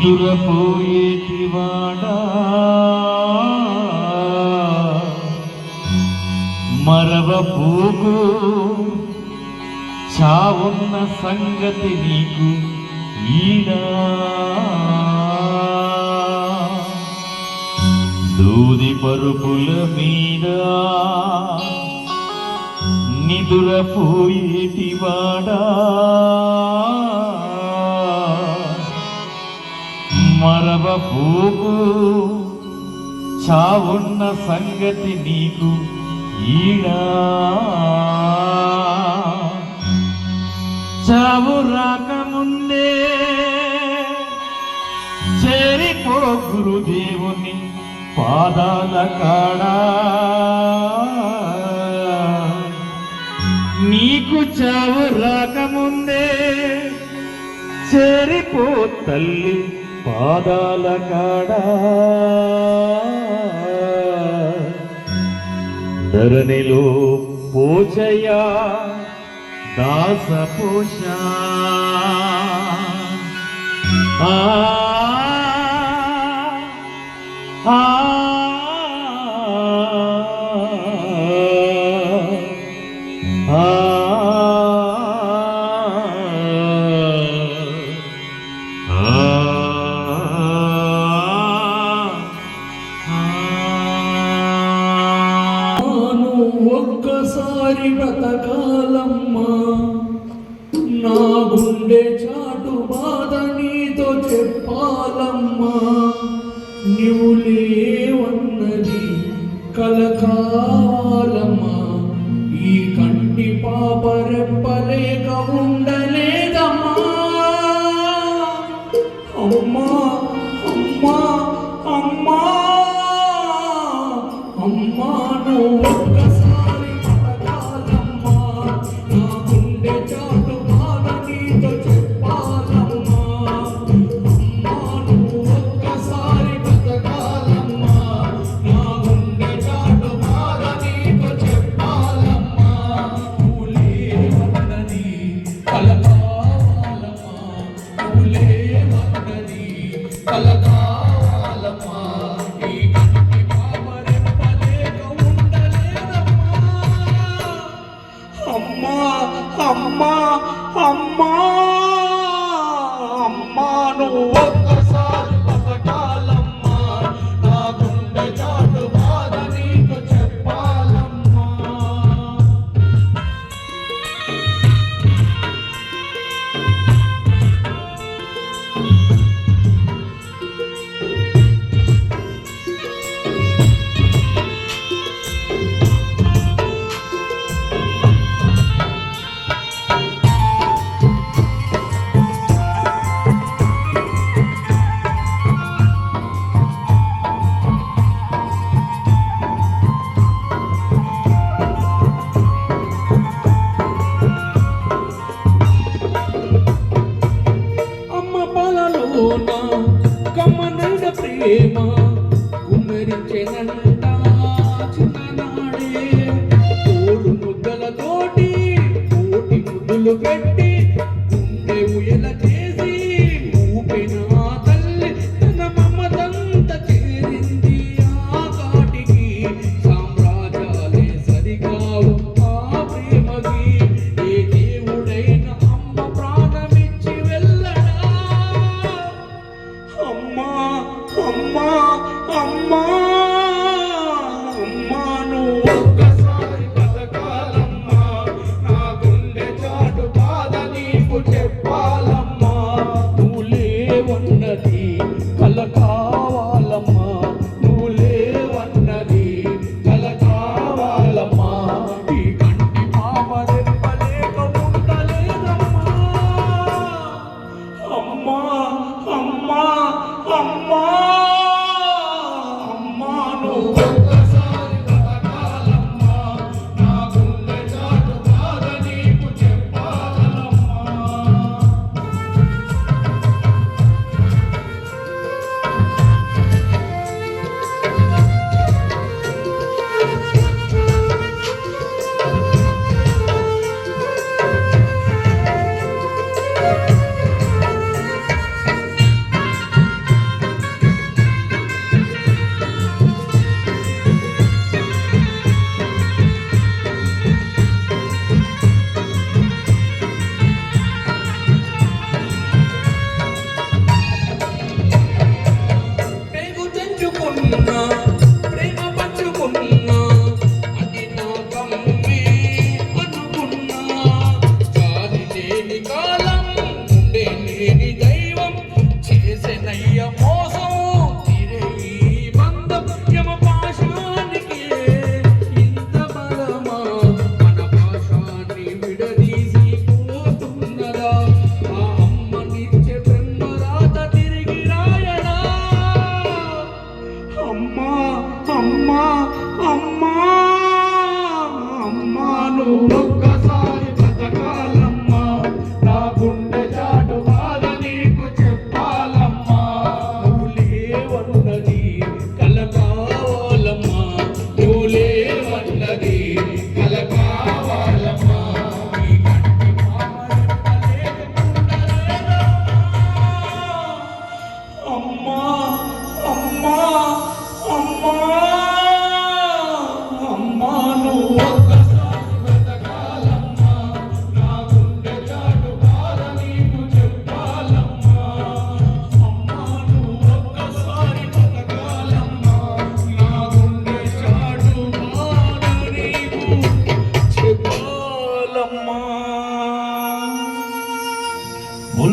ఎదురపోయేటివాడా? మరవపోకు చావున్న సంగతి నీకు ఈడా? దూది పరుపుల మీద నిదురపోయేటివాడా? భూము చావున్న సంగతి నీకు ఈడా. చావు రాకముందే చేరిపో గురుదేవుని పాదాల కాడా. నీకు చావు రాకముందే చేరిపో తల్లి పాదాల కాడ. ధరణిలో పోచయా దాస పోష. ఆ ఆ. నీవు లేవన్నది కలకాలమా? ప్రేమ కమనుడ ప్రేమ amor. లేని దైవం చేసినయ్య మోసం. తిరగి బంధం యమ పాశానికి ఇంత బలమా? మన పాశాన్ని విడదీసి పోతున్నదా? ఆ అమ్మ అమ్మా అమ్మా అమ్మా ఒక్కసారి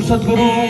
Sadhguru